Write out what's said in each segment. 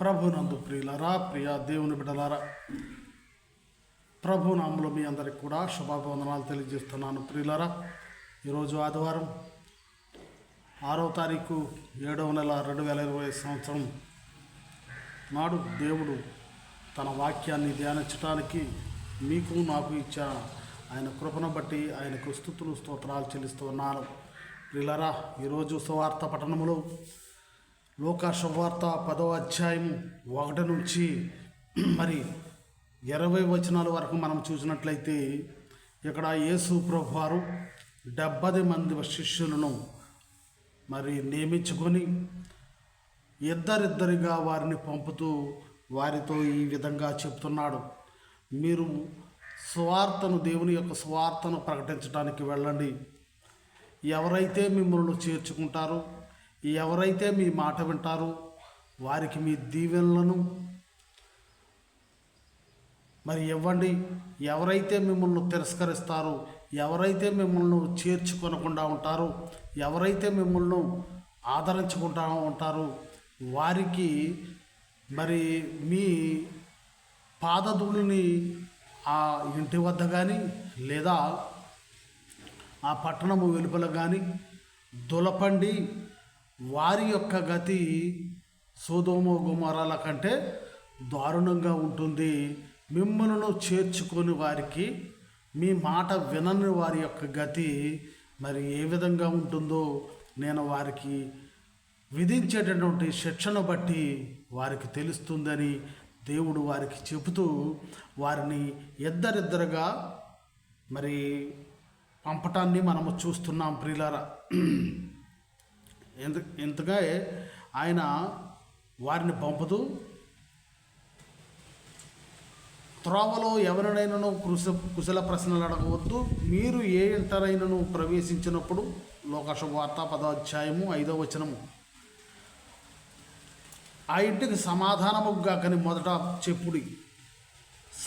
ప్రభునందు ప్రియులరా ప్రియ దేవుని బిడ్డలారా ప్రభు నామలో మీ అందరికి కూడా శుభాభివందనాలు తెలియజేస్తున్నాను ప్రియులరా. ఈరోజు ఆదివారం ఆరో తారీఖు ఏడవ నెల రెండు వేల ఇరవై సంవత్సరం నాడు దేవుడు తన వాక్యాన్ని ధ్యానించడానికి మీకు నాకు ఇచ్చిన ఆయన కృపను బట్టి ఆయనకు స్థుతులు స్తోత్రాలు చెల్లిస్తూ ఉన్నాను. ఈరోజు సువార్త పట్టణములో లోక శుభవార్త పదవ అధ్యాయం ఒకటి నుంచి మరి ఇరవై వచనాల వరకు మనం చూసినట్లయితే ఇక్కడ యేసు ప్రభు వారు డెబ్బది మంది శిష్యులను మరి నియమించుకొని ఇద్దరిద్దరిగా వారిని పంపుతూ వారితో ఈ విధంగా చెప్తున్నాడు. మీరు స్వార్థను దేవుని యొక్క స్వార్థను ప్రకటించడానికి వెళ్ళండి. ఎవరైతే మిమ్మల్ని చేర్చుకుంటారో ఎవరైతే మీ మాట వింటారో వారికి మీ దీవెనలను మరి ఇవ్వండి. ఎవరైతే మిమ్మల్ని తిరస్కరిస్తారో ఎవరైతే మిమ్మల్ని చేర్చుకొనకుండా ఉంటారో ఎవరైతే మిమ్మల్ని ఆదరించకుండా ఉంటారో వారికి మరి మీ పాదధూళిని ఆ ఇంటి వద్ద కానీ లేదా ఆ పట్టణము వెలుపల కానీ దులపండి. వారి యొక్క గతి సోదోమో గుమారాల కంటే దారుణంగా ఉంటుంది. మిమ్మల్ని చేర్చుకొని వారికి మీ మాట వినని వారి యొక్క గతి మరి ఏ విధంగా ఉంటుందో నేను వారికి విధించేటటువంటి శిక్షను బట్టి వారికి తెలుస్తుందని దేవుడు వారికి చెబుతూ వారిని ఇద్దరిద్దరుగా మరి పంపటాన్ని మనము చూస్తున్నాం ప్రియులారా. ఎంత ఇంతగా ఆయన వారిని పంపుతూ త్రోవలో ఎవరినైనాను కుశ కుశల ప్రశ్నలు అడగవద్దు. మీరు ఏ ఇంటరైనను ప్రవేశించినప్పుడు లోకశుభవార్త పదాధ్యాయము ఐదో వచనము. ఆ ఇంటికి సమాధానముగాకని మొదట చెప్పుడి.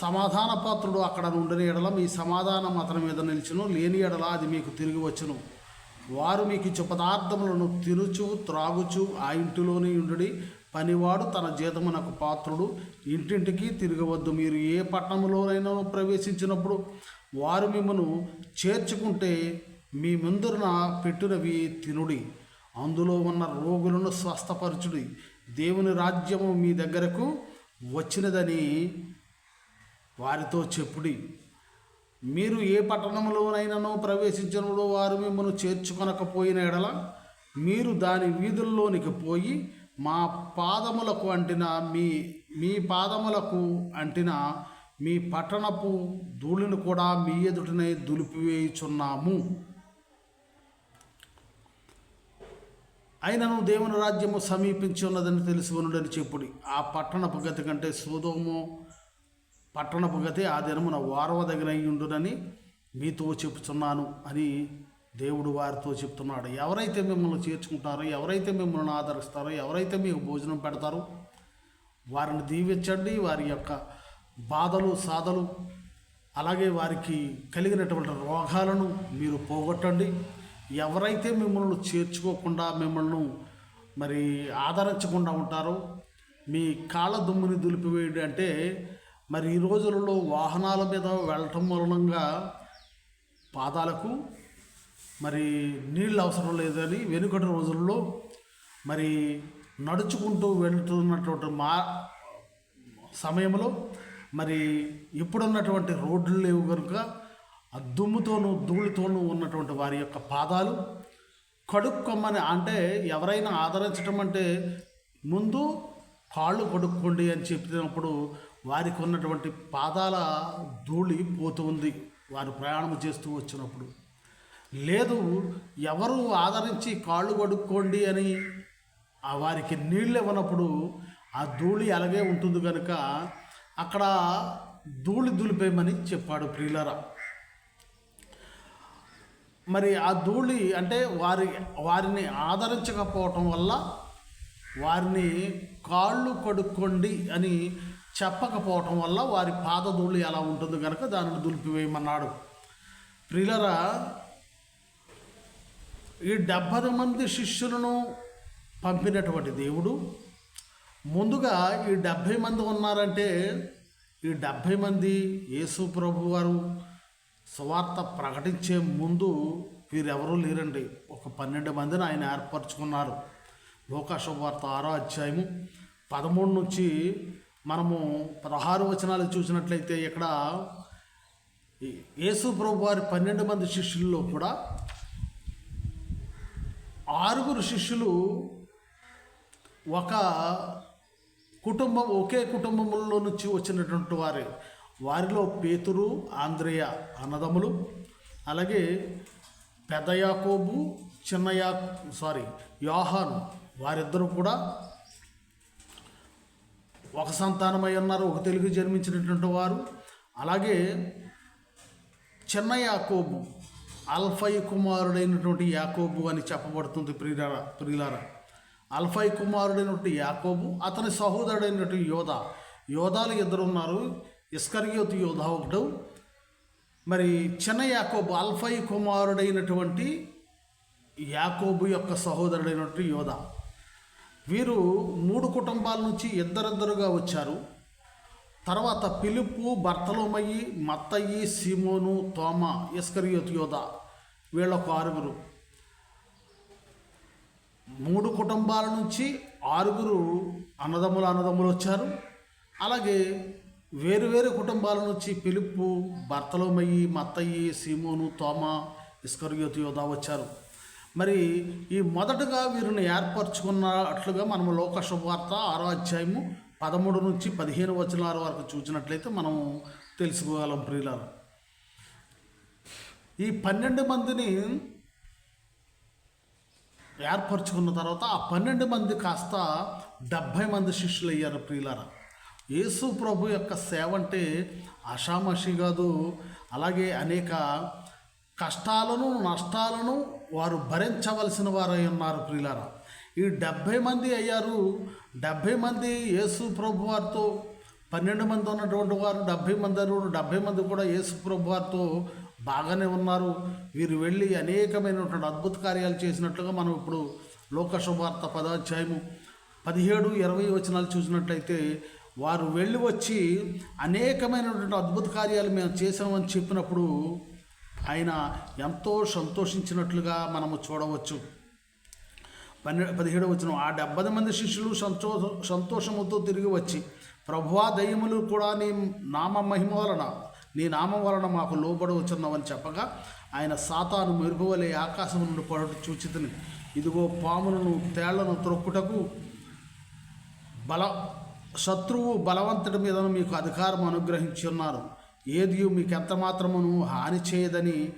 సమాధాన పాత్రుడు అక్కడ నుండిన ఎడల మీ సమాధానం అతని మీద నిలిచను లేని ఎడల అది మీకు తిరిగి వచ్చును. వారు మీకు ఇచ్చే పదార్థములను తినుచు త్రాగుచు ఆ ఇంటిలోనే ఉండి పనివాడు తన జీతమునకు పాత్రుడు. ఇంటింటికి తిరగవద్దు. మీరు ఏ పట్టణంలోనైనా ప్రవేశించినప్పుడు వారు మిమ్మను చేర్చుకుంటే మీ ముందున పెట్టినవి తినుడి. అందులో ఉన్న రోగులను స్వస్థపరచుడి. దేవుని రాజ్యము మీ దగ్గరకు వచ్చినదని వారితో చెప్పుడి. మీరు ఏ పట్టణంలోనైనానో ప్రవేశించినప్పుడు వారు మిమ్మల్ని చేర్చుకొనకపోయిన ఎడల మీరు దాని వీధుల్లోనికి పోయి మా పాదములకు అంటిన మీ మీ పాదములకు అంటిన మీ పట్టణపు ధూళిని కూడా మీ ఎదుటనే దులిపివేయుచున్నాము. అయినను దేవుని రాజ్యము సమీపించి ఉన్నదని తెలుసుకునుడని చెప్పుడి. ఆ పట్టణపు గతి కంటే సోదోము పట్టణపు గతి ఆ దినమున వారవదగినయ్యుండునని మీతో చెప్తున్నాను అని దేవుడు వారితో చెప్తున్నాడు. ఎవరైతే మిమ్మల్ని చేర్చుకుంటారో ఎవరైతే మిమ్మల్ని ఆదరిస్తారో ఎవరైతే మీకు భోజనం పెడతారో వారిని దీవించండి. వారి యొక్క బాధలు సాధలు అలాగే వారికి కలిగినటువంటి రోగాలను మీరు పోగొట్టండి. ఎవరైతే మిమ్మల్ని చేర్చుకోకుండా మిమ్మల్ని మరి ఆదరించకుండా ఉంటారో మీ కాళ్ళ దుమ్ముని దులిపివేయడం అంటే మరి ఈ రోజులలో వాహనాల మీద వెళ్ళటం మూలంగా పాదాలకు మరి నీళ్ళు అవసరం లేదని వెనుకటి రోజుల్లో మరి నడుచుకుంటూ వెళ్తున్నటువంటి మా సమయంలో మరి ఇప్పుడున్నటువంటి రోడ్లు లేవు కనుక ఆ దుమ్ముతోనూ ధూళితోనూ ఉన్నటువంటి వారి యొక్క పాదాలు కడుక్కోమని అంటే ఎవరైనా ఆదరించడం అంటే ముందు కాళ్ళు కడుక్కోండి అని చెప్పినప్పుడు వారికి ఉన్నటువంటి పాదాల ధూళి పోతుంది వారు ప్రయాణం చేస్తూ వచ్చినప్పుడు. లేదు ఎవరు ఆదరించి కాళ్ళు కడుక్కోండి అని ఆ వారికి నీళ్ళు ఇవ్వనప్పుడు ఆ ధూళి అలాగే ఉంటుంది కనుక అక్కడ ధూళి దులిపేయమని చెప్పాడు ప్రియులరా. మరి ఆ ధూళి అంటే వారి వారిని ఆదరించకపోవటం వల్ల వారిని కాళ్ళు కడుక్కోండి అని చెప్పకపోవటం వల్ల వారి పాదధూళి ఎలా ఉంటుంది కనుక దానిని దులిపివేయమన్నాడు. ప్రియులరా ఈ డెబ్బై మంది శిష్యులను పంపినటువంటి దేవుడు ముందుగా ఈ డెబ్భై మంది ఉన్నారంటే ఈ డెబ్భై మంది యేసు ప్రభు వారు సువార్త ప్రకటించే ముందు వీరెవరూ లేరండి. ఒక పన్నెండు మందిని ఆయన ఏర్పరచుకున్నారు. లోకా శుభవార్త ఆరో అధ్యాయము పదమూడు నుంచి మనము పదహారు వచనాలు చూసినట్లయితే ఇక్కడ యేసు ప్రభు వారి పన్నెండు మంది శిష్యుల్లో కూడా ఆరుగురు శిష్యులు ఒక కుటుంబం ఒకే కుటుంబంలో నుంచి వచ్చినటువంటి వారే. వారిలో పేతురు ఆంధ్రేయ అన్నదమ్ములు అలాగే పెద్ద యాకోబు చిన్న యా సారీ యోహాను వారిద్దరూ కూడా ఒక సంతానమై ఉన్నారు ఒక తెలుగు జన్మించినటువంటి వారు. అలాగే చిన్న యాకోబు అల్ఫై కుమారుడైనటువంటి యాకోబు అని చెప్పబడుతుంది ప్రియులారా ప్రియులారా. అల్ఫై కుమారుడైనటువంటి యాకోబు అతని సహోదరుడైనటువంటి యోధ యోధాలు ఇద్దరు ఉన్నారు ఇస్కర్యోతి యోధ ఒకడు. మరి చిన్న యాకోబు అల్ఫై కుమారుడైనటువంటి యాకోబు యొక్క సహోదరుడైనటువంటి యోధ వీరు మూడు కుటుంబాల నుంచి ఇద్దరిద్దరుగా వచ్చారు. తర్వాత పిలుపు బర్తలోమయ్యి మత్తయ్యి సీమోను తోమ ఇస్కరియోతు యోధ వీళ్ళ ఆరుగురు. మూడు కుటుంబాల నుంచి ఆరుగురు అన్నదమ్ములు అన్నదమ్ములు వచ్చారు. అలాగే వేరు వేరు కుటుంబాల నుంచి పిలుపు భర్తలోమయ్యి మత్తయ్యి సీమోను తోమ ఇస్కరియోతు యోధ వచ్చారు. మరి ఈ మొదటగా వీరిని ఏర్పరచుకున్నట్లుగా మనం లోక శుభవార్త ఆరో అధ్యాయము పదమూడు నుంచి పదిహేను వచనాల వరకు చూసినట్లయితే మనం తెలుసుకోగలం ప్రియులారు. ఈ పన్నెండు మందిని ఏర్పరచుకున్న తర్వాత ఆ పన్నెండు మంది కాస్త డెబ్భై మంది శిష్యులు అయ్యారు ప్రియులారా. యేసు ప్రభు యొక్క సేవ అంటే అషామషి కాదు అలాగే అనేక కష్టాలను నష్టాలను వారు భరించవలసిన వారై ఉన్నారు ప్రియులారా. ఈ డెబ్భై మంది అయ్యారు. డెబ్భై మంది యేసు ప్రభు వారితో పన్నెండు మంది ఉన్నటువంటి వారు డెబ్భై మంది అన్నారు డెబ్భై మంది కూడా యేసు ప్రభు వారితో బాగానే ఉన్నారు. వీరు వెళ్ళి అనేకమైనటువంటి అద్భుత కార్యాలు చేసినట్లుగా మనం ఇప్పుడు లోకశుభార్త పదాధ్యాయము పదిహేడు ఇరవై వచనాలు చూసినట్లయితే వారు వెళ్ళి వచ్చి అనేకమైనటువంటి అద్భుత కార్యాలు మేము చేసామని చెప్పినప్పుడు ఆయన ఎంతో సంతోషించినట్లుగా మనము చూడవచ్చు. పన్నె పదిహేడు వచ్చిన ఆ డెబ్బై మంది శిష్యులు సంతోష సంతోషముతో తిరిగి వచ్చి ప్రభువా దయ్యములు కూడా నీ నామ మహిమ వలన నీ నామం వలన మాకు లోబడి వచ్చున్నావని చెప్పగా ఆయన సాతాను మెరుగువలే ఆకాశం నుండి పడటం చూచితిని. ఇదిగో పాములను తేళ్ళను త్రొక్కుటకు బల శత్రువు బలవంతుడి మీద మీకు అధికారం అనుగ్రహించి ఉన్నారు. ఏది మీకు ఎంత మాత్రమును హాని చేయదని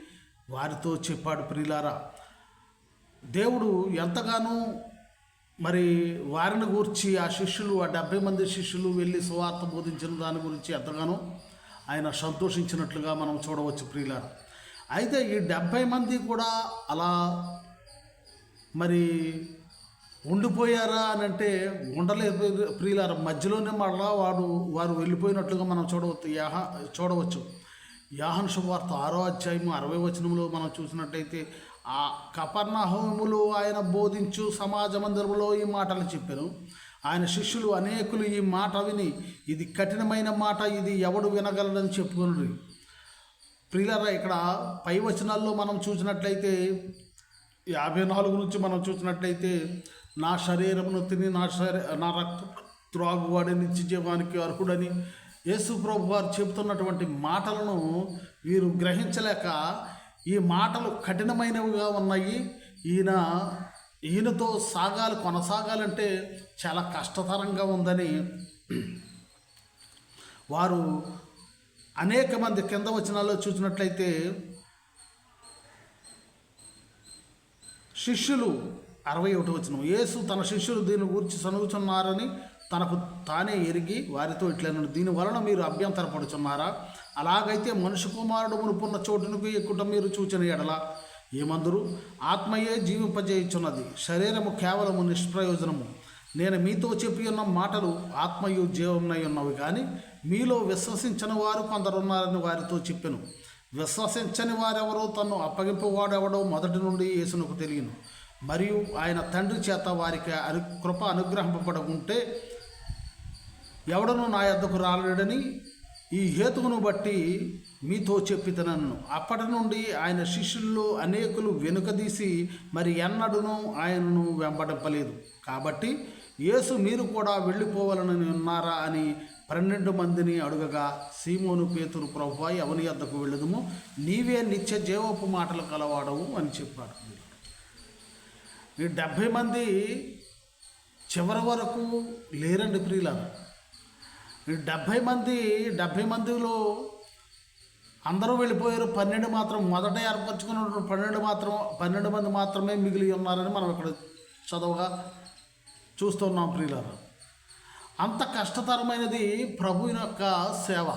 వారితో చెప్పాడు ప్రియులారా. దేవుడు ఎంతగానో మరి వారిని గూర్చి ఆ శిష్యులు ఆ డెబ్భై మంది శిష్యులు వెళ్ళి సువార్త బోధించిన దాని గురించి ఎంతగానో ఆయన సంతోషించినట్లుగా మనం చూడవచ్చు ప్రియులారా. అయితే ఈ డెబ్భై మంది కూడా అలా మరి ఉండిపోయారా అని అంటే ఉండలేదు ప్రియులారా. మధ్యలోనే మళ్ళా వాడు వారు వెళ్ళిపోయినట్లుగా మనం చూడవచ్చు యాహ చూడవచ్చు. యాహన్ శుభవార్త ఆరో అధ్యాయము అరవై వచనంలో మనం చూసినట్టయితే ఆ కపర్ణహోములు ఆయన బోధించు సమాజ మందిరంలో ఈ మాటలు చెప్పారు ఆయన శిష్యులు అనేకులు ఈ మాట విని ఇది కఠినమైన మాట ఇది ఎవడు వినగలడని చెప్పుకున్నారు ప్రియులరా ఇక్కడ పై వచనాల్లో మనం చూసినట్లయితే యాభై నాలుగు నుంచి మనం చూసినట్లయితే నా శరీరమును తిని నా శరీ నా రక్త త్రాగువాడి నిత్య జీవానికి అర్హుడని యేసు ప్రభు వారు చెబుతున్నటువంటి మాటలను వీరు గ్రహించలేక ఈ మాటలు కఠినమైనవిగా ఉన్నాయి. ఈయన ఈయనతో సాగాలి కొనసాగాలంటే చాలా కష్టతరంగా ఉందని వారు అనేక మంది కింద వచనాల్లో చూసినట్లయితే శిష్యులు అరవై ఒకటి వచ్చిన యేసు తన శిష్యులు దీని గురించి సనుగుచున్నారని తనకు తానే ఎరిగి వారితో ఇట్లనను దీని వలన మీరు అభ్యంతరపడుచున్నారా? అలాగైతే మనుషు కుమారుడు మునుపున్న చోటునికి ఎక్కుట మీరు చూచిన ఎడల ఏమందరు? ఆత్మయే జీవింపజేయుచున్నది. శరీరము కేవలము నిష్ప్రయోజనము. నేను మీతో చెప్పి ఉన్న మాటలు ఆత్మయు జీవమునై ఉన్నవి కానీ మీలో విశ్వసించని వారు కొందరున్నారని వారితో చెప్పాను. విశ్వసించని వారెవరో తను అప్పగింపువాడెవడో మొదటి నుండి యేసునకు తెలియను. మరియు ఆయన తండ్రి చేత వారికి అను కృప అనుగ్రహింపబడుకుంటే ఎవడను నా యొద్దకు రాలేడని ఈ హేతువును బట్టి మీతో చెప్పితనన్ను అప్పటి నుండి ఆయన శిష్యుల్లో అనేకులు వెనుకదీసి మరి ఎన్నడూనూ ఆయనను వెంబడింపలేదు. కాబట్టి యేసు మీరు కూడా వెళ్ళిపోవాలని ఉన్నారా అని పన్నెండు మందిని అడుగగా సీమోను పేతురు ప్రభు ఎవని యొద్దకు వెళ్ళదుము? నీవే నిత్య జీవపు మాటలు కలవాడవు అని చెప్పాడు. ఈ డెబ్భై మంది చివరి వరకు లేరండి ప్రియులారా. ఈ డెబ్భై మంది డెబ్భై మందిలో అందరూ వెళ్ళిపోయారు. పన్నెండు మాత్రం మొదట ఏర్పరచుకున్న పన్నెండు మాత్రం పన్నెండు మంది మాత్రమే మిగిలి ఉన్నారని మనం ఇక్కడ చదవగా చూస్తున్నాం ప్రియులారా. అంత కష్టతరమైనది ప్రభు యొక్క సేవ.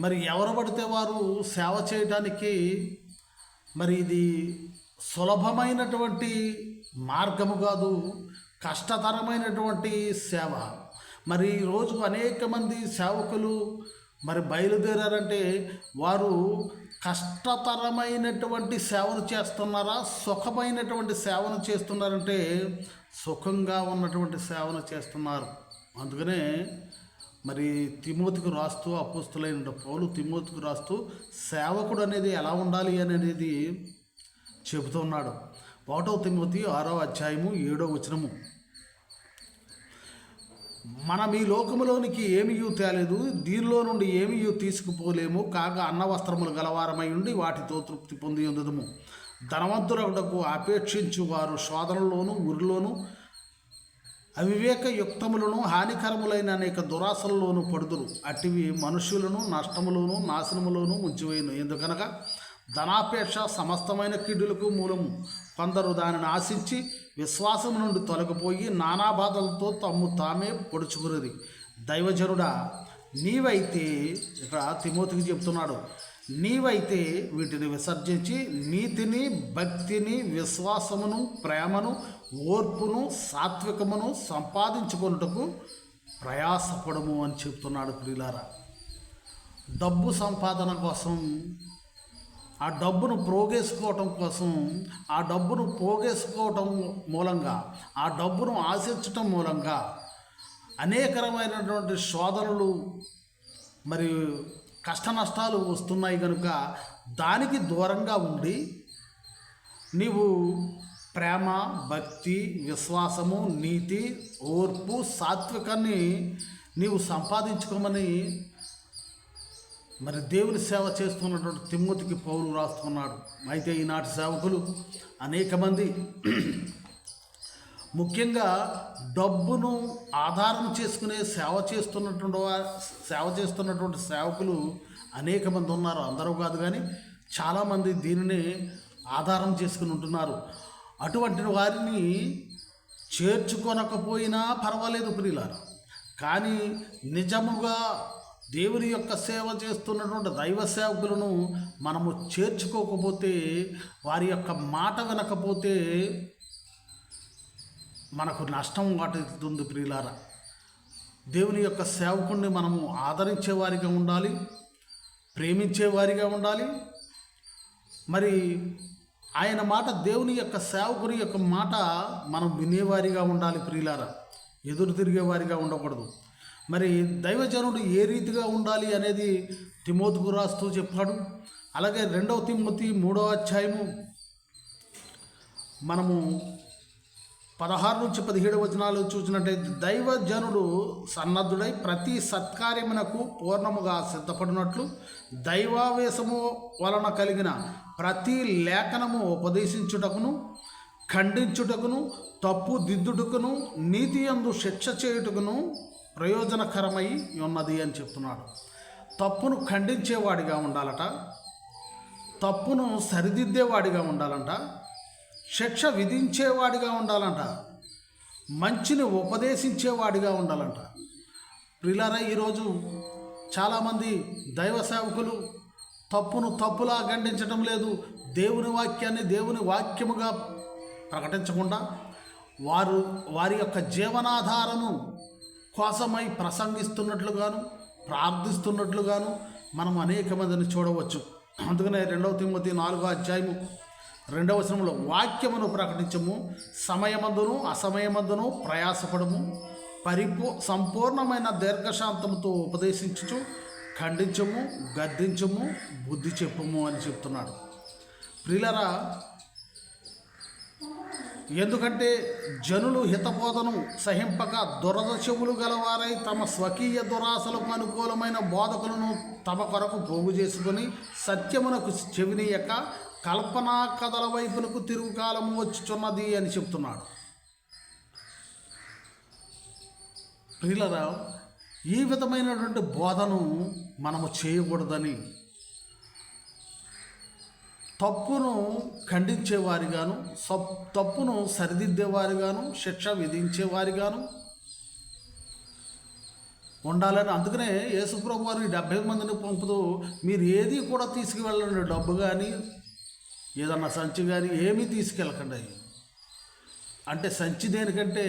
మరి ఎవరు పడితే వారు సేవ చేయడానికి మరి ఇది సులభమైనటువంటి మార్గము కాదు కష్టతరమైనటువంటి సేవ. మరి రోజు అనేక మంది సేవకులు మరి బయలుదేరారంటే వారు కష్టతరమైనటువంటి సేవను చేస్తున్నారా సుఖమైనటువంటి సేవను చేస్తున్నారంటే సుఖంగా ఉన్నటువంటి సేవను చేస్తున్నారు. అందుకనే మరి తిమోతికి రాస్తూ అపుస్తులైన పౌలు తిమోతికి రాస్తూ సేవకుడు అనేది ఎలా ఉండాలి అనేది చెబుతున్నాడు. ఒకటో తిమ్మతి ఆరో అధ్యాయము ఏడో వచనము. మనం ఈ లోకములోనికి ఏమియూ తేలేదు దీనిలో నుండి ఏమియూ తీసుకుపోలేము కాగా అన్న వస్త్రములు గలవారమై ఉండి వాటితో తృప్తి పొంది ఉందము ధనవంతులకు అపేక్షించు వారు శోధనలోను ఉరిలోను అవివేక యుక్తములను హానికరములైన అనేక దురాశలలోనూ పడుదురు. అటివి మనుషులను నష్టములోను నాశనములోను ముంచివేయను ఎందుకనగా ధనాపేక్ష సమస్తమైన కీడులకు మూలము కొందరు దానిని ఆశించి విశ్వాసం నుండి తొలగిపోయి నానా బాధలతో తమ్ము తామే పొడుచుకున్నది. దైవజనుడా నీవైతే ఇక్కడ తిమోతికి చెప్తున్నాడు నీవైతే వీటిని విసర్జించి నీతిని భక్తిని విశ్వాసమును ప్రేమను ఓర్పును సాత్వికమును సంపాదించుకొనుటకు ప్రయాసపడము అని చెప్తున్నాడు ప్రియులారా. డబ్బు సంపాదన కోసం ఆ డబ్బును పోగేసుకోవటం కోసం ఆ డబ్బును పోగేసుకోవటం మూలంగా ఆ డబ్బును ఆశించటం మూలంగా అనేకరమైనటువంటి శోధనలు మరియు కష్ట నష్టాలు వస్తున్నాయి కనుక దానికి దూరంగా ఉండి నీవు ప్రేమ భక్తి విశ్వాసము నీతి ఓర్పు సాత్వికాన్ని నీవు సంపాదించుకోమని మరి దేవుని సేవ చేస్తున్నటువంటి తిమ్మతికి పౌరు రాస్తున్నాడు. అయితే ఈనాటి సేవకులు అనేక మంది ముఖ్యంగా డబ్బును ఆధారం చేసుకునే సేవ చేస్తున్నటువంటి సేవ చేస్తున్నటువంటి సేవకులు అనేక మంది ఉన్నారు. అందరూ కాదు కానీ చాలామంది దీనిని ఆధారం చేసుకుని ఉంటున్నారు. అటువంటి వారిని చేర్చుకొనకపోయినా పర్వాలేదు ప్రియులారు. కానీ నిజముగా దేవుని యొక్క సేవ చేస్తున్నటువంటి దైవ సేవకులను మనము చేర్చుకోకపోతే వారి యొక్క మాట వినకపోతే మనకు నష్టం వాటిస్తుంది ప్రియులారా. దేవుని యొక్క సేవకుణ్ణి మనము ఆదరించేవారిగా ఉండాలి ప్రేమించేవారిగా ఉండాలి. మరి ఆయన మాట దేవుని యొక్క సేవకుని యొక్క మాట మనం వినేవారిగా ఉండాలి ప్రియులారా. ఎదురు తిరిగేవారిగా ఉండకూడదు. మరి దైవజనుడు ఏ రీతిగా ఉండాలి అనేది తిమోతికు రాస్తూ చెప్పాడు. అలాగే రెండవ తిమ్మతి మూడవ అధ్యాయము మనము పదహారు నుంచి పదిహేడు వచనాలు చూసినట్టయితే దైవజనుడు సన్నద్ధుడై ప్రతి సత్కార్యమునకు పూర్ణముగా సిద్ధపడినట్లు దైవావేశము వలన కలిగిన ప్రతి లేఖనము ఉపదేశించుటకును ఖండించుటకును తప్పు దిద్దుటకును నీతి యందు శిక్ష చేయుటకును ప్రయోజనకరమై ఉన్నది అని చెప్తున్నాడు. తప్పును ఖండించేవాడిగా ఉండాలట తప్పును సరిదిద్దేవాడిగా ఉండాలంట శిక్ష విధించేవాడిగా ఉండాలంట మంచిని ఉపదేశించేవాడిగా ఉండాలంట. ప్రిలారా ఈరోజు చాలామంది దైవ సేవకులు తప్పును తప్పులా ఖండించడం లేదు. దేవుని వాక్యాన్ని దేవుని వాక్యముగా ప్రకటించకుండా వారు వారి యొక్క జీవనాధారము కోసమై ప్రసంగిస్తున్నట్లుగాను ప్రార్థిస్తున్నట్లుగాను మనం అనేక మందిని చూడవచ్చు. అందుకనే రెండవ తిమ్మతి నాలుగో అధ్యాయము రెండవ వచనంలో వాక్యమును ప్రకటించము సమయమందును అసమయమందును ప్రయాసపడము పరిపూ సంపూర్ణమైన దీర్ఘశాంతముతో ఉపదేశించుచు ఖండించము గద్దించము బుద్ధి చెప్పుము అని చెప్తున్నాడు. ప్రిలరా ఎందుకంటే జనులు హితబోధను సహింపక దురద చెవులు గలవారై తమ స్వకీయ దురాశలకు అనుకూలమైన బోధకులను తమ కొరకు పోగు చేసుకుని సత్యమునకు చెవినీయక కల్పనా కథల వైపునకు తిరుగుకాలము వచ్చుచున్నది అని చెప్తున్నాడు. ప్రియులరా ఈ విధమైనటువంటి బోధను మనము చేయకూడదని తప్పును ఖండించేవారిగాను సప్ తప్పును సరిదిద్దేవారిగాను శిక్ష విధించేవారిగాను ఉండాలని. అందుకనే యేసుప్రభు వారు ఈ డెబ్బై మందిని పంపుతూ మీరు ఏది కూడా తీసుకువెళ్ళండి డబ్బు కానీ ఏదన్నా సంచి కానీ ఏమీ తీసుకెళ్ళకండి అంటే సంచి దేనికంటే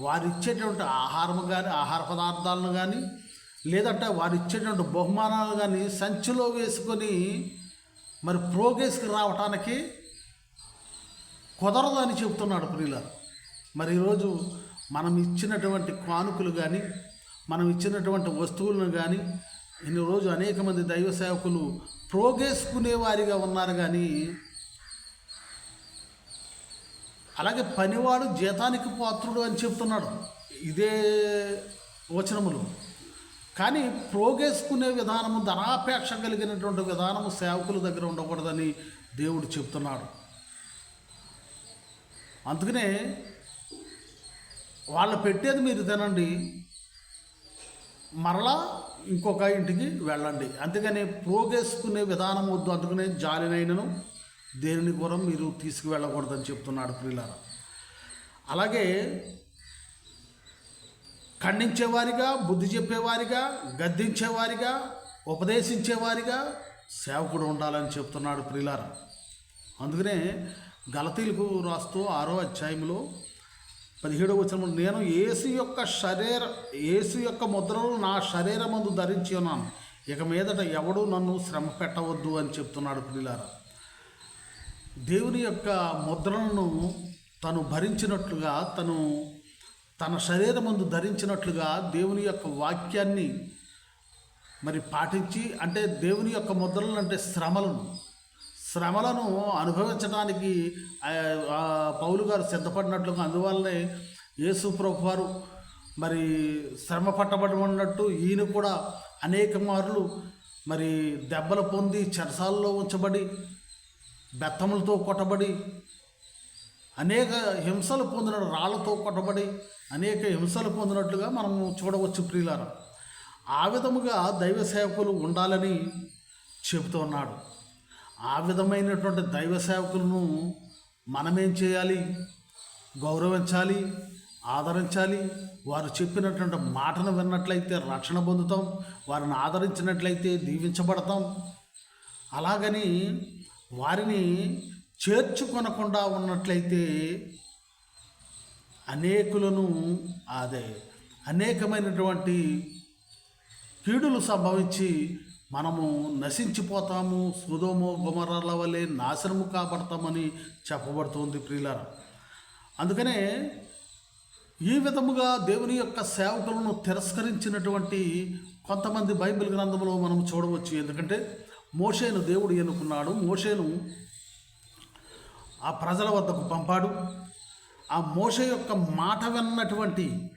వారు ఇచ్చేటువంటి ఆహారం కానీ ఆహార పదార్థాలను కానీ లేదంటే వారు ఇచ్చేటువంటి బహుమానాలు కానీ సంచిలో వేసుకొని మరి ప్రోగ్రెస్కి రావటానికి కుదరదు అని చెప్తున్నాడు ప్రియుల మరి ఈరోజు మనం ఇచ్చినటువంటి కానుకలు కానీ మనం ఇచ్చినటువంటి వస్తువులను కానీ ఇన్ని రోజు అనేక మంది దైవ సేవకులు ప్రోగేసుకునేవారిగా ఉన్నారు కానీ అలాగే పనివాడు జీతానికి పాత్రుడు అని చెప్తున్నాడు. ఇదే వచనములు. కానీ ప్రోగేసుకునే విధానము ధనాపేక్ష కలిగినటువంటి విధానము సేవకుల దగ్గర ఉండకూడదని దేవుడు చెప్తున్నాడు. అందుకనే వాళ్ళు పెట్టేది మీరు తినండి మరలా ఇంకొక ఇంటికి వెళ్ళండి. అందుకని ప్రోగేసుకునే విధానం వద్దు అందుకనే జాలినైనను దేనిని కూడా మీరు తీసుకువెళ్ళకూడదని చెప్తున్నాడు ప్రియులారా. అలాగే ఖండించేవారిగా బుద్ధి చెప్పేవారిగా గద్దించేవారిగా ఉపదేశించేవారిగా సేవకుడు ఉండాలని చెప్తున్నాడు ప్రిలార అందుకనే గలతీలకు రాస్తూ ఆరో అధ్యాయంలో పదిహేడవ వచ్చిన నేను ఏసు యొక్క శరీర ఏసు యొక్క ముద్రలు నా శరీరమందు ధరించి ఉన్నాను. ఇక మీదట ఎవడు నన్ను శ్రమ పెట్టవద్దు అని చెప్తున్నాడు ప్రిలార దేవుని యొక్క ముద్రలను తను భరించినట్లుగా తను తన శరీరమందు ధరించినట్లుగా దేవుని యొక్క వాక్యాన్ని మరి పాటించి అంటే దేవుని యొక్క ముద్రలను అంటే శ్రమలను శ్రమలను అనుభవించడానికి పౌలు గారు సిద్ధపడినట్లుగా అందువల్లనే యేసు ప్రభు వారు మరి శ్రమ పట్టబడి ఉన్నట్టు ఈయన కూడా అనేక మార్లు మరి దెబ్బలు పొంది చెరసాల్లో ఉంచబడి బెత్తములతో కొట్టబడి అనేక హింసలు పొందిన రాళ్ళతో కొట్టబడి అనేక హింసలు పొందినట్లుగా మనము చూడవచ్చు ప్రియులారా. ఆ విధముగా దైవ సేవకులు ఉండాలని చెబుతున్నాడు ఆ విధమైనటువంటి దైవ సేవకులను మనమేం చేయాలి? గౌరవించాలి ఆదరించాలి. వారు చెప్పినటువంటి మాటను విన్నట్లయితే రక్షణ పొందుతాం. వారిని ఆదరించినట్లయితే దీవించబడతాం. అలాగని వారిని చేర్చుకొనకుండా ఉన్నట్లయితే అనేకులను అదే అనేకమైనటువంటి కీడులు సంభవించి మనము నశించిపోతాము. సుధోమో గుమరాల వలె నాశనము కాబడతామని చెప్పబడుతుంది ప్రియులర. అందుకనే ఈ విధముగా దేవుని యొక్క సేవకులను తిరస్కరించినటువంటి కొంతమంది బైబిల్ గ్రంథంలో మనం చూడవచ్చు. ఎందుకంటే మోషేను దేవుడు ఎన్నుకున్నాడు. మోషేను ఆ ప్రజల వద్దకు పంపాడు. ఆ మోష యొక్క మాట విన్నటువంటి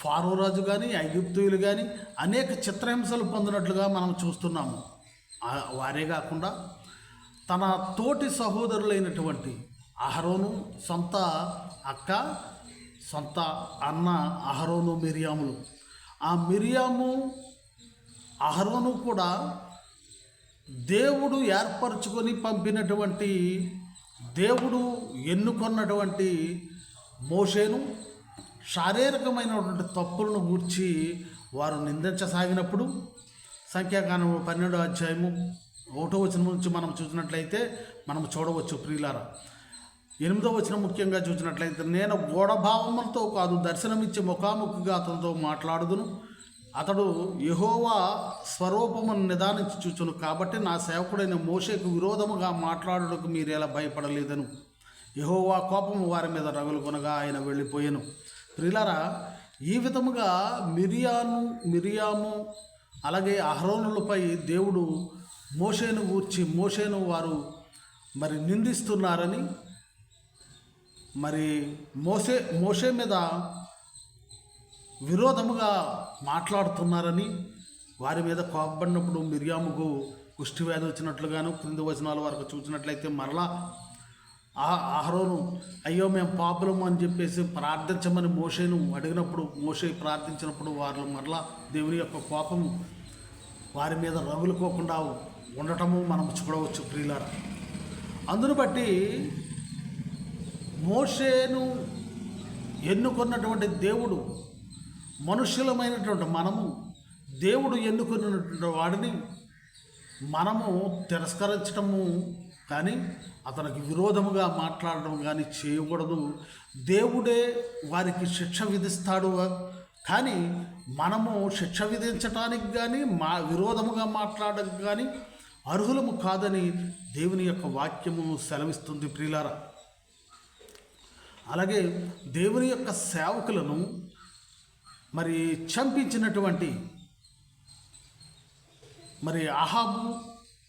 ఫారోరాజు కానీ ఐగుప్తులు కానీ అనేక చిత్రహింసలు పొందినట్లుగా మనం చూస్తున్నాము. వారే కాకుండా తన తోటి సహోదరులైనటువంటి అహరోను సొంత అక్క సొంత అన్న అహరోను మిరియాములు. ఆ మిరియాము అహరోను కూడా దేవుడు ఏర్పరచుకొని పంపినటువంటి దేవుడు ఎన్నుకొన్నటువంటి మోషేను శారీరకమైనటువంటి తప్పులను గూర్చి వారు నిందించసాగినప్పుడు సంఖ్యాకాండం పన్నెండో అధ్యాయము ఒకటో వచనం నుంచి మనం చూసినట్లయితే మనం చూడవచ్చు ప్రియులారా. ఎనిమిదో వచనం ముఖ్యంగా చూసినట్లయితే నేను గోడభావములతో కాదు దర్శనమిచ్చి ముఖాముఖిగా అతనితో మాట్లాడుదును. అతడు యహోవా స్వరూపమును నిదానించి చూచును కాబట్టి నా సేవకుడైన మోషేకు విరోధముగా మాట్లాడుటకు మీరు ఎలా భయపడలేదను? యహోవా కోపము వారి మీద రగులుకొనగా ఆయన వెళ్ళిపోయాను. ప్రిలరా ఈ విధముగా మిరియాను మిరియాము అలాగే అహరోనులపై దేవుడు మోషేను గూర్చి మోషేను వారు మరి నిందిస్తున్నారని మరి మోసే మోషే మీద విరోధముగా మాట్లాడుతున్నారని వారి మీద కోపడినప్పుడు మిరియాముకు కుష్టి వ్యాధి వచ్చినట్లుగాను క్రింది వచనాల వరకు చూసినట్లయితే మరలా ఆహరోను అయ్యో మేము పాపులము అని చెప్పేసి ప్రార్థించమని మోషేను అడిగినప్పుడు మోషే ప్రార్థించినప్పుడు వారు మరలా దేవుని యొక్క కోపము వారి మీద రగులుకోకుండా ఉండటము మనం చూడవచ్చు ప్రియులారా. అందును బట్టి మోషేను ఎన్నుకున్నటువంటి దేవుడు మనుష్యులమైనటువంటి మనము దేవుడు ఎన్నుకున్నటువంటి వాడిని మనము తిరస్కరించటము కానీ అతనికి విరోధముగా మాట్లాడడం కానీ చేయకూడదు. దేవుడే వారికి శిక్ష విధిస్తాడు. కానీ మనము శిక్ష విధించటానికి కానీ మా విరోధముగా మాట్లాడడం కానీ అర్హులము కాదని దేవుని యొక్క వాక్యము సెలవిస్తుంది ప్రియులారా. అలాగే దేవుని యొక్క సేవకులను మరి చంపించినటువంటి మరి అహాబు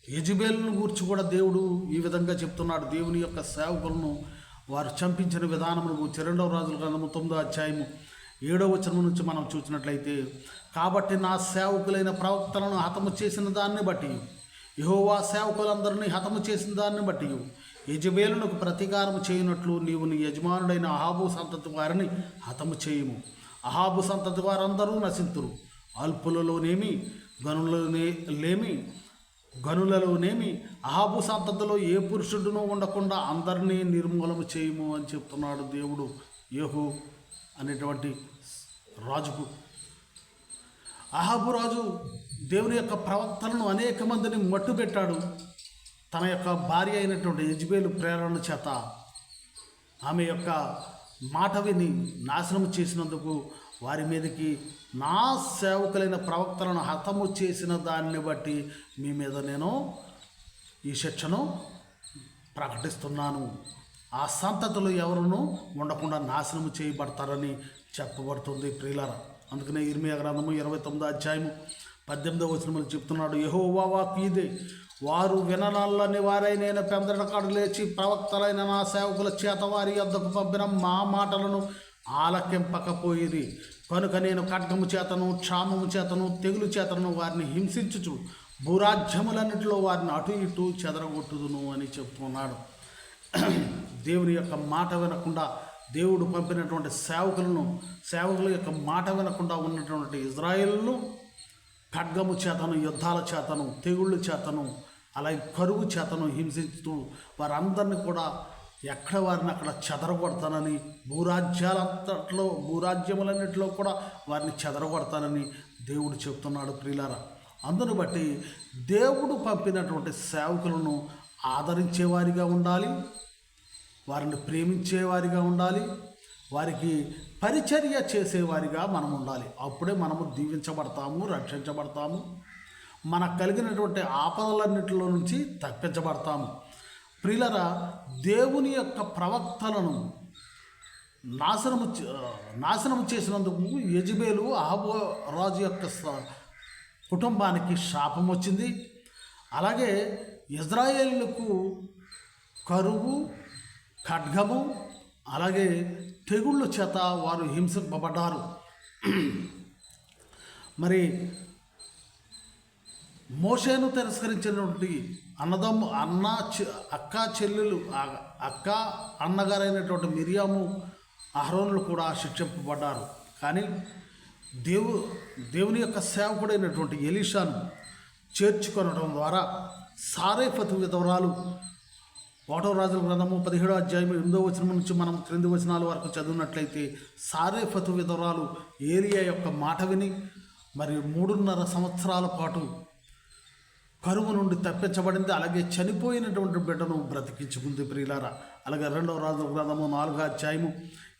యజుబేలును గూర్చి కూడా దేవుడు ఈ విధంగా చెప్తున్నాడు. దేవుని యొక్క సేవకులను వారు చంపించిన విధానమును గూర్చి రెండవ రాజుల గ్రంథము తొమ్మిదో అధ్యాయము ఏడవ వచనం నుంచి మనం చూసినట్లయితే కాబట్టి నా సేవకులైన ప్రవక్తలను హతము చేసిన దాన్ని బట్టి యహోవా సేవకులందరినీ హతము చేసిన దాన్ని బట్టి యజబేలునకు ప్రతీకారం చేయనట్లు నీవు నీ యజమానుడైన అహాబు సంతతి వారిని హతము చేయము. అహాబు సంతతి వారందరూ నశింతురు. అల్పులలోనేమి గనులలోనే లేమి గనులలోనేమి అహాబు సంతతిలో ఏ పురుషుడునూ ఉండకుండా అందరినీ నిర్మూలన చేయము అని చెప్తున్నాడు దేవుడు యహు అనేటువంటి రాజుకు. అహాబు రాజు దేవుని యొక్క ప్రవక్తలను అనేక మందిని మట్టు పెట్టాడు. తన యొక్క భార్య అయినటువంటి యజ్బేలు ప్రేరణ చేత ఆమె యొక్క మాట విని నాశనము చేసినందుకు వారి మీదకి నా సేవకులైన ప్రవక్తలను హతము చేసిన దాన్ని బట్టి మీ మీద నేను ఈ శిక్షను ప్రకటిస్తున్నాను. ఆ సంతతులు ఎవరును ఉండకుండా నాశనము చేయబడతారని చెప్పబడుతుంది ప్రియులారా. అందుకనే ఇర్మియా గ్రంథము ఇరవై తొమ్మిదో అధ్యాయము పద్దెనిమిదో వచనములు చెప్తున్నాడు. యహోవా వాక్ ఇదే. వారు విననాలని వారై నేను పెందడకాడు లేచి ప్రవక్తలైన నా సేవకుల చేత వారి యొద్దకు పంపిన మా మాటలను ఆలకింపకపోయిరి. కనుక నేను ఖడ్గము చేతను క్షామము చేతను తెగులు చేతను వారిని హింసించుచు భూరాజ్యములన్నింటిలో వారిని అటు ఇటు చెదరగొట్టుదును అని చెప్తున్నాడు. దేవుని యొక్క మాట వినకుండా దేవుడు పంపినటువంటి సేవకులను సేవకుల యొక్క మాట వినకుండా ఉన్నటువంటి ఇజ్రాయిల్ను ఖడ్గము చేతను యుద్ధాల చేతను తెగుళ్ళు చేతను అలాగే కరువు చేతను హింసిస్తూ వారందరినీ కూడా ఎక్కడ వారిని అక్కడ చెదరగొడతానని భూరాజ్యాలంతట్లో భూరాజ్యములన్నింటిలో కూడా వారిని చెదరగొడతానని దేవుడు చెప్తున్నాడు ప్రియులారా. అందును బట్టి దేవుడు పంపినటువంటి సేవకులను ఆదరించేవారిగా ఉండాలి. వారిని ప్రేమించేవారిగా ఉండాలి. వారికి పరిచర్య చేసేవారిగా మనం ఉండాలి. అప్పుడే మనము దీవించబడతాము రక్షించబడతాము. మనకు కలిగినటువంటి ఆపదలన్నిటిలో నుంచి తప్పించబడతాము. ప్రిలర దేవుని యొక్క ప్రవక్తలను నాశనము చే- నాశనము చేసినందుకు యజబేలు అహబో రాజు యొక్క కుటుంబానికి శాపం వచ్చింది. అలాగే ఇజ్రాయేళ్ళకు కరువు ఖడ్గము అలాగే తెగుళ్ళ చేత వారు హింసింపబడ్డారు మరి మోషేను తిరస్కరించినటువంటి అన్నదమ్ము అన్న చె- అక్క చెల్లెలు అక్క అన్నగారైనటువంటి మిరియాము అహరోనులు కూడా శిక్షింపబడ్డారు. కానీ దేవు దేవుని యొక్క సేవకుడైనటువంటి ఎలీషాను చేర్చుకొనడం ద్వారా సారేఫతు విధవరాలు ఒకటో రాజుల గ్రంథము పదిహేడో అధ్యాయం ఎనిమిదో వచనం నుంచి మనం క్రింది వచనాల వరకు చదివినట్లయితే సారేఫతు విధురాలు ఏరియా యొక్క మాట విని మరి మూడున్నర సంవత్సరాల పాటు కరువు నుండి తప్పించబడింది అలాగే చనిపోయినటువంటి బిడ్డను బ్రతికించుకుంది ప్రియులారా. అలాగే రెండవ రాజుల గ్రంథము నాలుగో అధ్యాయము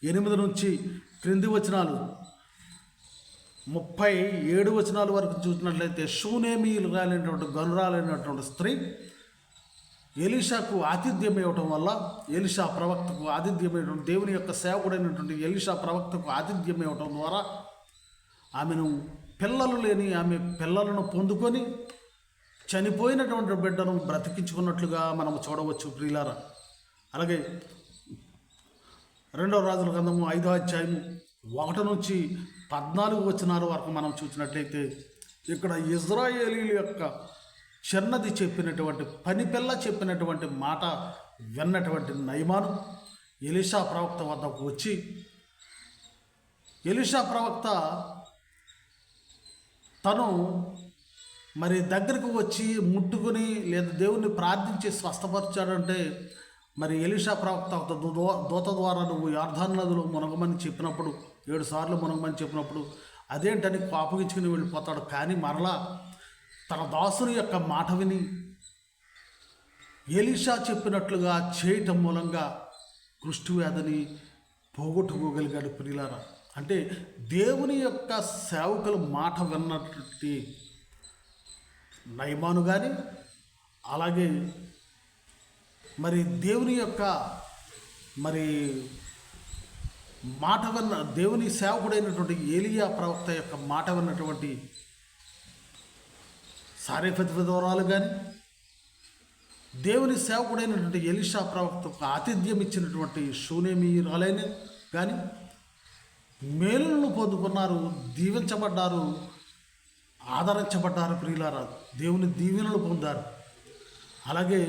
ఎనిమిది నుంచి క్రింది వచనాలు ముప్పై ఏడు వచనాల వరకు చూసినట్లయితే షూనేమీలు రాలినటువంటి గనురాలైనటువంటి స్త్రీ ఎలీషాకు ఆతిథ్యం ఇవ్వటం వల్ల ఎలీషా ప్రవక్తకు ఆతిథ్యం ఇవ్వడం దేవుని యొక్క సేవకుడైనటువంటి ఎలీషా ప్రవక్తకు ఆతిథ్యం ఇవ్వటం ద్వారా ఆమెను పిల్లలు లేని ఆమె పిల్లలను పొందుకొని చనిపోయినటువంటి బిడ్డను బ్రతికించుకున్నట్లుగా మనం చూడవచ్చు ప్రియులారా. అలాగే రెండవ రాజుల గ్రంథము ఐదో అధ్యాయము ఒకటి నుంచి పద్నాలుగు వచ్చినారు వరకు మనం చూసినట్లయితే ఇక్కడ ఇజ్రాయేలీల యొక్క చిన్నది చెప్పినటువంటి పని పిల్ల చెప్పినటువంటి మాట విన్నటువంటి నయమాను ఎలిషా ప్రవక్త వద్దకు వచ్చి ఎలిషా ప్రవక్త తను మరి దగ్గరకు వచ్చి ముట్టుకుని లేదా దేవుణ్ణి ప్రార్థించి స్వస్థపరిచాడంటే మరి ఎలిషా ప్రవక్త ఒక దూత ద్వారా నువ్వు యార్ధాన్ నదిలో మునగమని చెప్పినప్పుడు ఏడు సార్లు మునగమని చెప్పినప్పుడు అదేంటని కోపగించుకుని వెళ్ళిపోతాడు. కానీ మరలా తన దాసుని యొక్క మాట విని ఎలిషా చెప్పినట్లుగా చేయటం మూలంగా కృష్టి వ్యాధిని పోగొట్టుకోగలిగాడు ప్రియులారా. అంటే దేవుని యొక్క సేవకుల మాట విన్నటువంటి నయమాను కానీ అలాగే మరి దేవుని యొక్క మరి మాట విన్న దేవుని సేవకుడైనటువంటి ఏలియా ప్రవక్త యొక్క మాట విన్నటువంటి సారేఫత్ విధవరాలు కానీ దేవుని సేవకుడైనటువంటి ఎలిషా ప్రవక్తకు ఆతిథ్యం ఇచ్చినటువంటి షూనేమీరాలైన కానీ మేలులను పొందుకున్నారు దీవించబడ్డారు ఆదరించబడ్డారు ప్రియులారా. దేవుని దీవెనలు పొందారు. అలాగే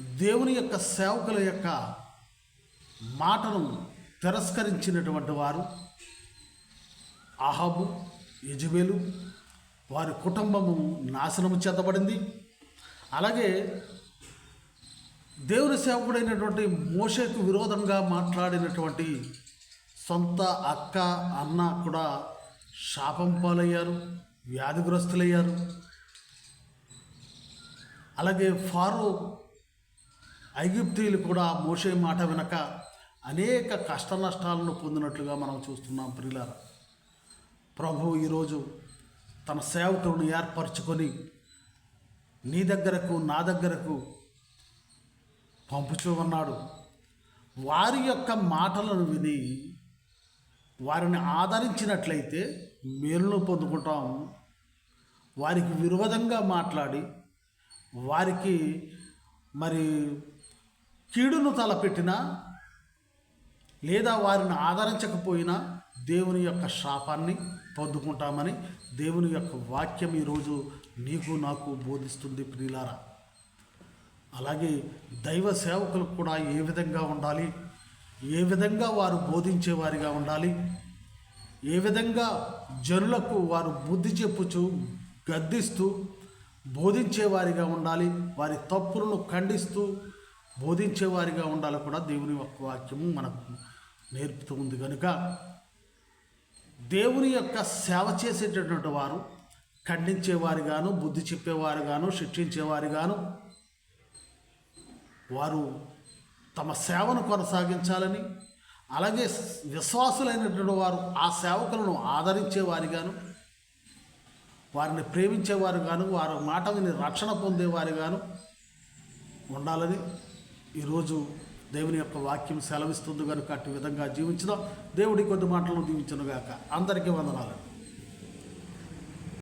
దేవుని యొక్క సేవకుల యొక్క మాటను తిరస్కరించినటువంటి వారు ఆహాబు యజుబేలు వారి కుటుంబము నాశనము చేతబడింది. అలాగే దేవుని సేవకుడైనటువంటి మోషేకు విరోధంగా మాట్లాడినటువంటి సొంత అక్క అన్న కూడా శాపం పాలయ్యారు వ్యాధిగ్రస్తులయ్యారు. అలాగే ఫారో ఐగుప్తీయులు కూడా మోషే మాట వెనక అనేక కష్ట నష్టాలను పొందినట్లుగా మనం చూస్తున్నాం ప్రియులారా. ప్రభు ఈరోజు తన సేవకులను ఏర్పరచుకొని నీ దగ్గరకు నా దగ్గరకు పంపుచూ ఉన్నాడు వారి యొక్క మాటలను విని వారిని ఆదరించినట్లయితే మేలును పొందుకుంటాం. వారికి విరోధంగా మాట్లాడి వారికి మరి కీడును తలపెట్టినా లేదా వారిని ఆదరించకపోయినా దేవుని యొక్క శాపాన్ని పొందుకుంటామని దేవుని యొక్క వాక్యం ఈరోజు నీకు నాకు బోధిస్తుంది ప్రియులారా. అలాగే దైవ సేవకులు కూడా ఏ విధంగా ఉండాలి? ఏ విధంగా వారు బోధించేవారిగా ఉండాలి? ఏ విధంగా జనులకు వారు బుద్ధి చెప్పుచు గద్దిస్తూ బోధించేవారిగా ఉండాలి? వారి తప్పులను ఖండిస్తూ బోధించేవారిగా ఉండాలి కూడా దేవుని యొక్క వాక్యము మనకు నేర్పుతూ ఉంది కనుక దేవుని యొక్క సేవ చేసేటటువంటి వారు ఖండించేవారుగాను బుద్ధి చెప్పేవారుగాను శిక్షించేవారుగాను వారు తమ సేవను కొనసాగించాలని అలాగే విశ్వాసులైనటువంటి వారు ఆ సేవకులను ఆదరించేవారిగాను వారిని ప్రేమించేవారుగాను వారి మాట విని రక్షణ పొందేవారుగాను ఉండాలని ఈరోజు దేవుని యొక్క వాక్యం సెలవిస్తుంది కనుక అటు విధంగా జీవించడం దేవుడి కొద్ది మాటలను దీవించనుగాక. అందరికీ వందనాలు.